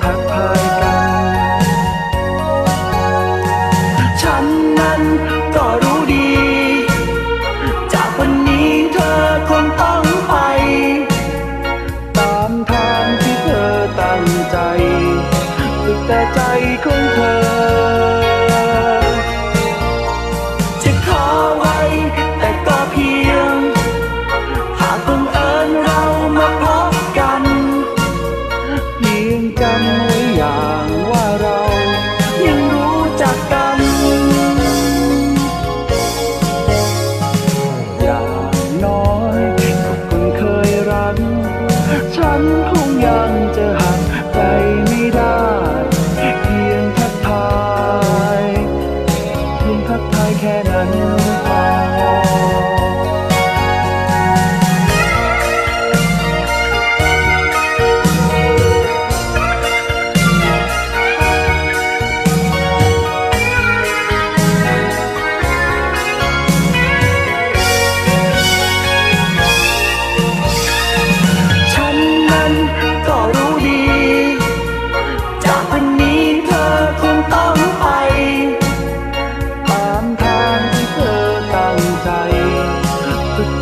ทักทายกัน ฉันนั้นก็รู้ดี จากวันนี้เธอคงต้องไป ตามทางที่เธอตั้งใจ สุดแต่ใจของเธอ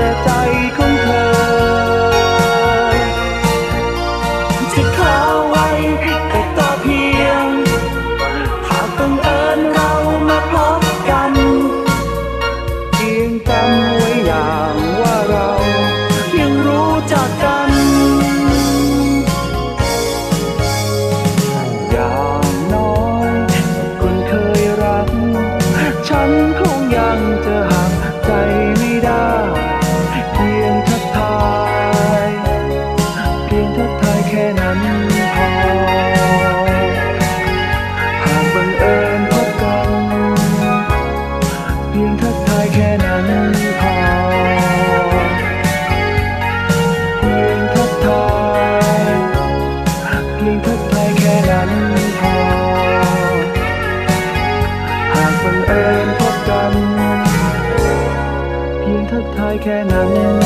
แต่ใจของเธอที่ขอไว้แต่ก็เพียง หากบังเอิญเรามาพบกันเพียงจำไว้อย่างว่าเรายังรู้จักกัน อย่างน้อยคนเคยรัก ฉันคงยังจะ แค่นั้นพอ